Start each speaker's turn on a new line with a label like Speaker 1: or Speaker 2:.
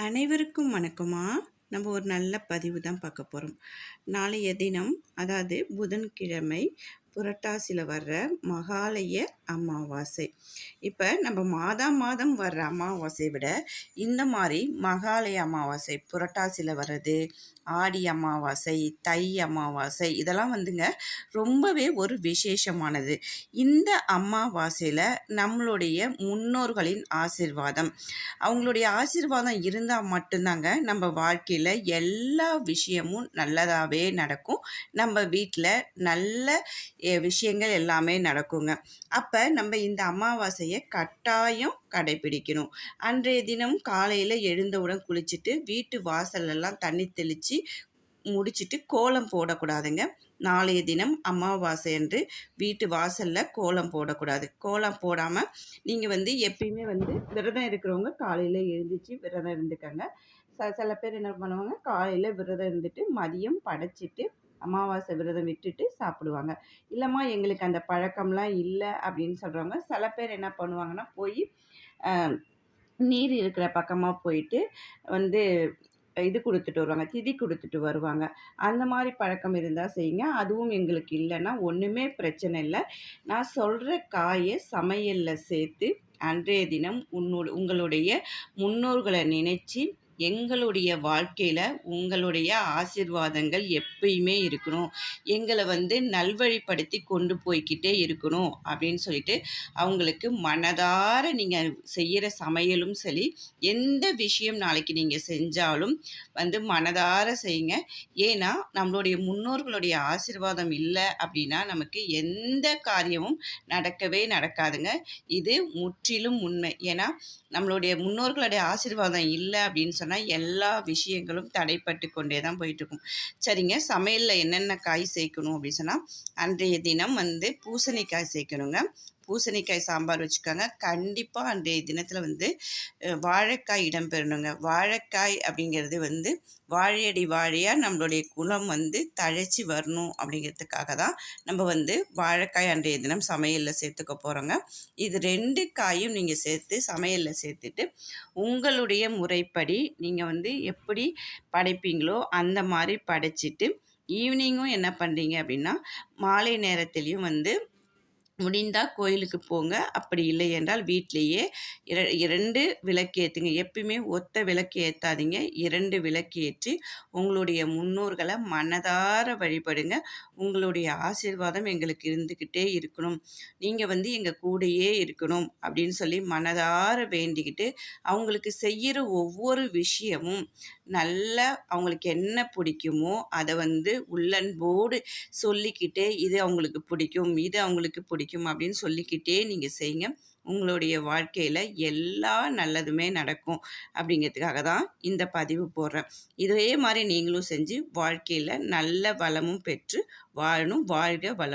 Speaker 1: அனைவருக்கும் வணக்கமா? நம்ம ஒரு நல்ல பதிவு தான் பார்க்க போகிறோம் நாளைய தினம் அதாவது புதன்கிழமை புரட்டாசியில் வர்ற மகாலய அமாவாசை. இப்போ நம்ம மாதம் மாதம் வர்ற அமாவாசையை விட இந்த மாதிரி மகாலய அமாவாசை புரட்டாசியில் வர்றது ஆடி அமாவாசை தை அமாவாசை இதெல்லாம் வந்துங்க ரொம்பவே ஒரு விசேஷமானது. இந்த அமாவாசையில் நம்மளுடைய முன்னோர்களின் ஆசிர்வாதம். அவங்களுடைய ஆசிர்வாதம் இருந்தால் மட்டும்தாங்க நம்ம வாழ்க்கையில் எல்லா விஷயமும் நல்லதாகவே நடக்கும். நம்ம வீட்டில் நல்ல விஷயங்கள் எல்லாமே நடக்குங்க. அப்போ நம்ம இந்த அமாவாசையை கட்டாயம் கடைபிடிக்கணும். அன்றைய தினம் காலையில் எழுந்தவுடன் குளிச்சுட்டு வீட்டு வாசலெல்லாம் தண்ணி தெளித்து முடிச்சுட்டு கோலம் போடக்கூடாதுங்க. நாளைய தினம் அமாவாசை என்று வீட்டு வாசலில் கோலம் போடக்கூடாது. கோலம் போடாமல் நீங்கள் வந்து எப்பயுமே வந்து விரதம் இருக்கிறவங்க காலையில் எழுந்திரிச்சு விரதம் இருந்துக்கங்க. ச சில பேர் என்ன பண்ணுவாங்க? காலையில் விரதம் இருந்துட்டு மதியம் படைச்சிட்டு அமாவாசை விரதம் விட்டுட்டு சாப்பிடுவாங்க. இல்லைம்மா எங்களுக்கு அந்த பழக்கம்லாம் இல்லை அப்படின்னு சொல்கிறவங்க சில பேர் என்ன பண்ணுவாங்கன்னா போய் நீர் இருக்கிற பக்கமாக போயிட்டு வந்து இது கொடுத்துட்டு வருவாங்க திதி கொடுத்துட்டு வருவாங்க. அந்த மாதிரி பழக்கம் இருந்தால் செய்யுங்க. அதுவும் எங்களுக்கு இல்லைன்னா ஒன்றுமே பிரச்சனை இல்லை. நான் சொல்கிற காயை சமையலில் சேர்த்து அன்றைய தினம் உன்னோட உங்களுடைய முன்னோர்களை நினச்சி எங்களுடைய வாழ்க்கையில் உங்களுடைய ஆசிர்வாதங்கள் எப்பயுமே இருக்கணும். எங்களை வந்து நல்வழிப்படுத்தி கொண்டு போய்கிட்டே இருக்கணும் அப்படின்னு சொல்லிட்டு அவங்களுக்கு மனதார நீங்கள் செய்கிற சமையலும் சரி எந்த விஷயம் நாளைக்கு நீங்கள் செஞ்சாலும் வந்து மனதார செய்யுங்க. ஏன்னா நம்மளுடைய முன்னோர்களுடைய ஆசிர்வாதம் இல்லை அப்படின்னா நமக்கு எந்த காரியமும் நடக்கவே நடக்காதுங்க. இது முற்றிலும் உண்மை. ஏன்னா நம்மளுடைய முன்னோர்களுடைய ஆசிர்வாதம் இல்லை அப்படின்னு சொன்னால் எல்லா விஷயங்களும் தடைப்பட்டு கொண்டே தான் போயிட்டுருக்கும். சரிங்க சமையலில் என்னென்ன காய் சேர்க்கணும் அப்படின்னு சொன்னால் அன்றைய தினம் வந்து பூசணிக்காய் சேர்க்கணுங்க. பூசணிக்காய் சாம்பார் வச்சுக்கோங்க. கண்டிப்பாக அன்றைய தினத்தில் வந்து வாழைக்காய் இடம்பெறணுங்க வாழைக்காய் அப்படிங்கிறது வந்து வாழையடி வாழையாக நம்மளுடைய குணம் வந்து தழைச்சி வரணும் அப்படிங்கிறதுக்காக தான் நம்ம வந்து வாழைக்காய் அன்றைய தினம் சமையலில் சேர்த்துக்க போகிறோங்க இது ரெண்டு காயும் நீங்கள் சேர்த்து சமையலில் சேர்த்துட்டு உங்களுடைய முறைப்படி நீங்கள் வந்து எப்படி படைப்பீங்களோ அந்த மாதிரி படைச்சிட்டு ஈவினிங்கும் என்ன பண்ணுறீங்க அப்படின்னா மாலை நேரத்துலேயும் வந்து முடிந்தால் கோயிலுக்கு போங்க. அப்படி இல்லை என்றால் வீட்டிலையே இர இரண்டு விளக்கு ஏற்றுங்க எப்பயுமே ஒத்த விளக்கு ஏற்றாதீங்க இரண்டு விளக்கு ஏற்றி உங்களுடைய முன்னோர்களை மனதார வழிபடுங்க. உங்களுடைய ஆசீர்வாதம் எங்களுக்கு இருந்துக்கிட்டே இருக்கணும். நீங்கள் வந்து எங்கள் கூடையே இருக்கணும் அப்படின்னு சொல்லி மனதார வேண்டிக்கிட்டு அவங்களுக்கு செய்கிற ஒவ்வொரு விஷயமும் நல்ல அவங்களுக்கு என்ன பிடிக்குமோ அதை வந்து உள்ளன்போடு சொல்லிக்கிட்டே இது அவங்களுக்கு பிடிக்கும் இது அவங்களுக்கு பிடிக்கும். பிடிக்கும் அப்படின்னு சொல்லிக்கிட்டே நீங்கள் செய்யுங்க. உங்களுடைய வாழ்க்கையில் எல்லா நல்லதுமே நடக்கும் அப்படிங்கிறதுக்காக தான் இந்த பதிவு போடுறேன். இதே மாதிரி நீங்களும் செஞ்சு வாழ்க்கையில் நல்ல வளமும் பெற்று வாழணும் வாழ்க வளம்